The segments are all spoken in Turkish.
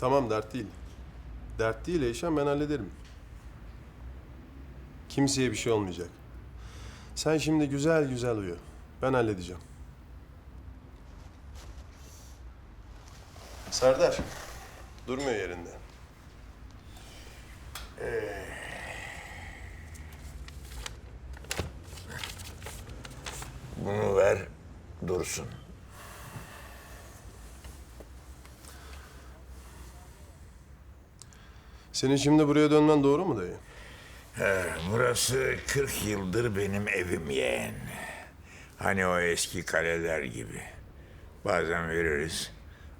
Tamam dert değil. Dert değil Eyşan ben hallederim. Kimseye bir şey olmayacak. Sen şimdi güzel güzel uyu. Ben halledeceğim. Serdar. Durmuyor yerinde. Bunu ver dursun. Senin şimdi buraya dönmen doğru mu dayı? Burası 40 yıldır benim evim yeğen. Hani o eski kaleler gibi. Bazen veririz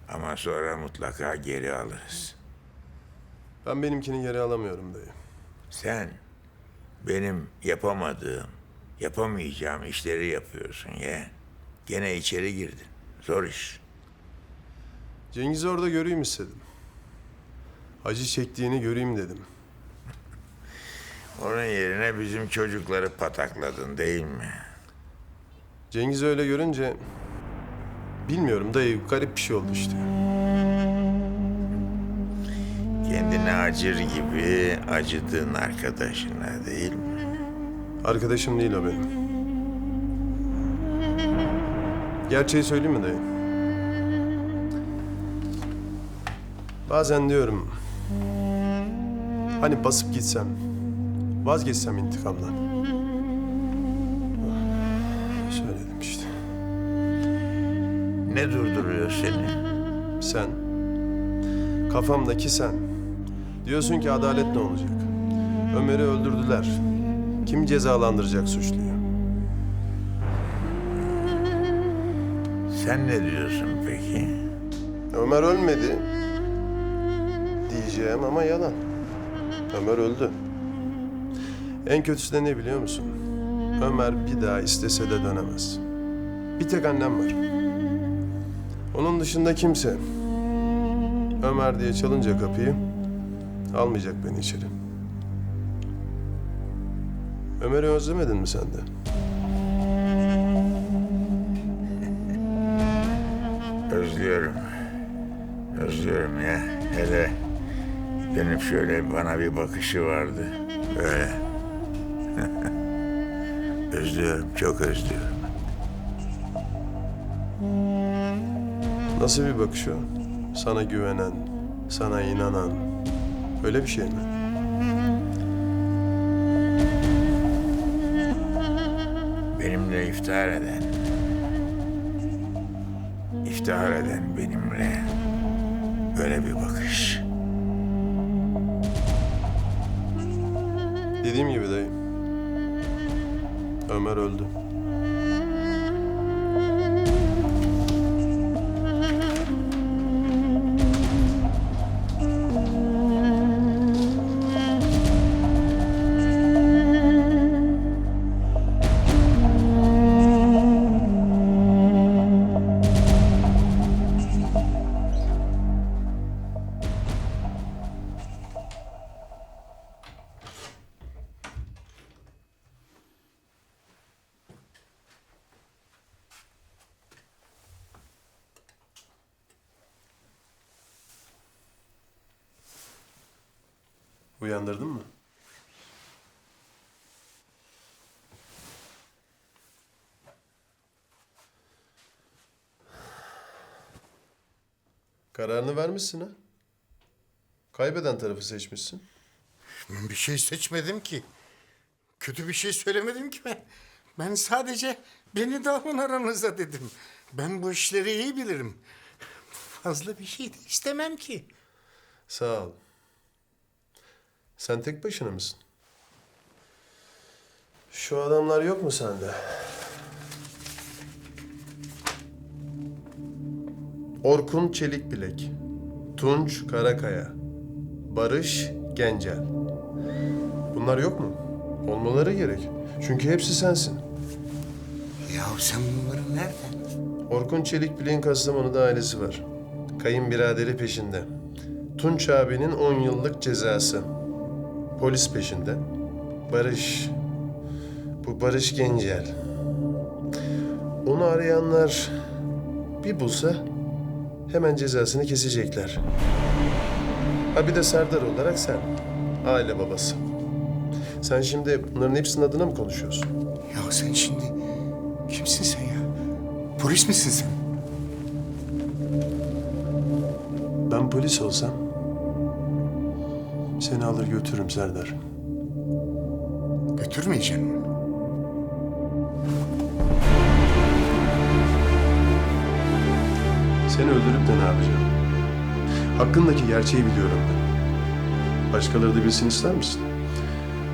ama sonra mutlaka geri alırız. Ben benimkini geri alamıyorum dayı. Sen benim yapamadığım, yapamayacağım işleri yapıyorsun ya. Gene içeri girdin. Zor iş. Cengiz'i orada göreyim istedim. Acı çektiğini göreyim dedim. Onun yerine bizim çocukları patakladın değil mi? Cengiz öyle görünce... Bilmiyorum dayı garip bir şey oldu işte. Kendine acır gibi acıdığın arkadaşına değil mi? Arkadaşım değil o benim. Gerçeği söyleyeyim mi dayı? Bazen diyorum... Hani basıp gitsem, vazgeçsem intikamdan. Söyledim işte. Ne durduruyor seni? Sen, kafamdaki sen. Diyorsun ki adalet ne olacak? Ömer'i öldürdüler. Kim cezalandıracak suçluyu? Sen ne diyorsun peki? Ömer ölmedi diyeceğim ama yalan. Ömer öldü. En kötüsü de ne biliyor musun? Ömer bir daha istese de dönemez. Bir tek annem var. Onun dışında kimse Ömer diye çalınca kapıyı almayacak beni içeri. Ömer'i özlemedin mi sen de? Özlüyorum. Özlüyorum ya. Hele dönüp şöyle bana bir bakışı vardı. Böyle. özlüyorum, çok özlüyorum. Nasıl bir bakış o? Sana güvenen, sana inanan. Öyle bir şey mi? Benimle iftihar eden, iftihar eden benimle böyle bir bakış. Dediğim gibi dayı. Ömer öldü. Uyandırdın mı? Kararını vermişsin ha? Kaybeden tarafı seçmişsin. Ben bir şey seçmedim ki. Kötü bir şey söylemedim ki ben. Ben sadece beni de alın aranıza dedim. Ben bu işleri iyi bilirim. Fazla bir şey de istemem ki. Sağ ol. Sen tek başına mısın? Şu adamlar yok mu sende? Orkun Çelikbilek, Tunç Karakaya, Barış Gencel. Bunlar yok mu? Olmaları gerek. Çünkü hepsi sensin. Ya sen bunları nereden? Orkun Çelikbilek'in Kastamonu'da ailesi var. Kayınbiraderi peşinde. Tunç abinin 10 yıllık cezası. Polis peşinde. Barış. Bu Barış Gencel. Onu arayanlar bir bulsa hemen cezasını kesecekler. Ha bir de Serdar olarak sen. Aile babası. Sen şimdi bunların hepsinin adına mı konuşuyorsun? Ya sen şimdi kimsin sen ya? Polis misin sen? Ben polis olsam seni alır götürürüm Serdar. Götürmeyeceksin mi? Seni öldürüp de ne yapacağım? Hakkındaki gerçeği biliyorum ben. Başkaları da bilsin ister misin?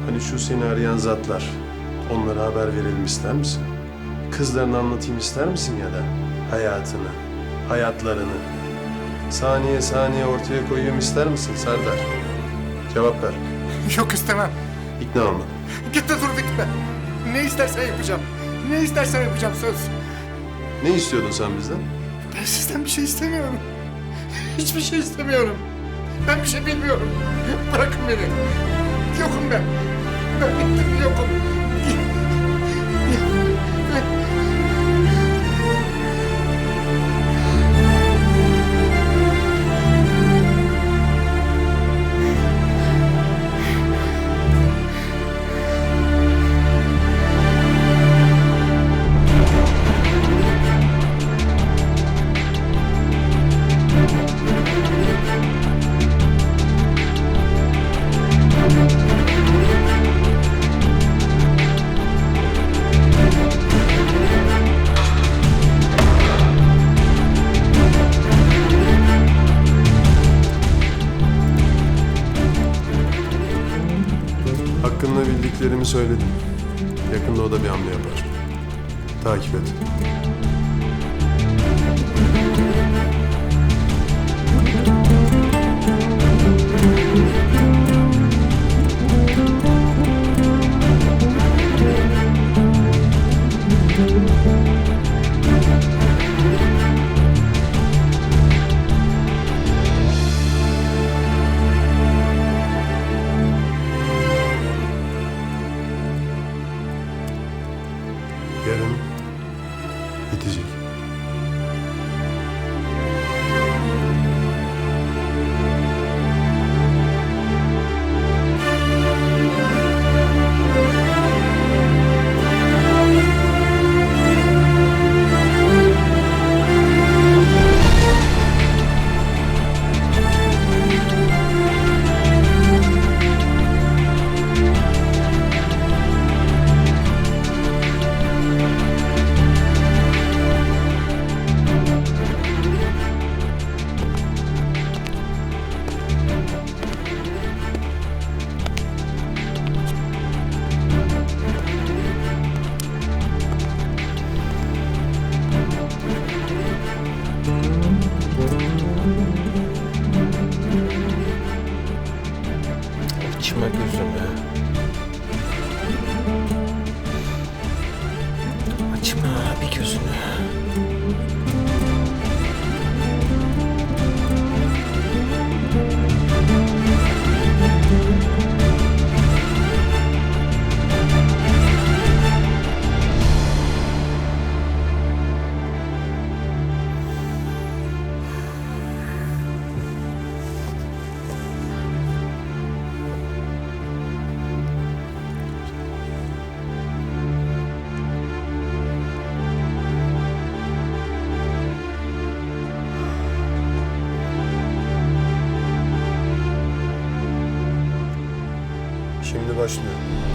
Hani şu seni arayan zatlar. Onlara haber verelim ister misin? Kızlarını anlatayım ister misin ya da? Hayatını, hayatlarını. Saniye saniye ortaya koyayım ister misin Serdar? Cevap ver. Yok istemem. İkna olma. Git de dur gitme. Ne istersen yapacağım. Ne istersen yapacağım söz. Ne istiyordun sen bizden? Ben sizden bir şey istemiyorum. Hiçbir şey istemiyorum. Ben bir şey bilmiyorum. Bırakın beni. Yokum ben. Ben bittim yokum. Hakkında bildiklerimi söyledim. Yakında o da bir hamle yapar. Takip et. Yarın bitecek. Açma gözümü. Başlıyor.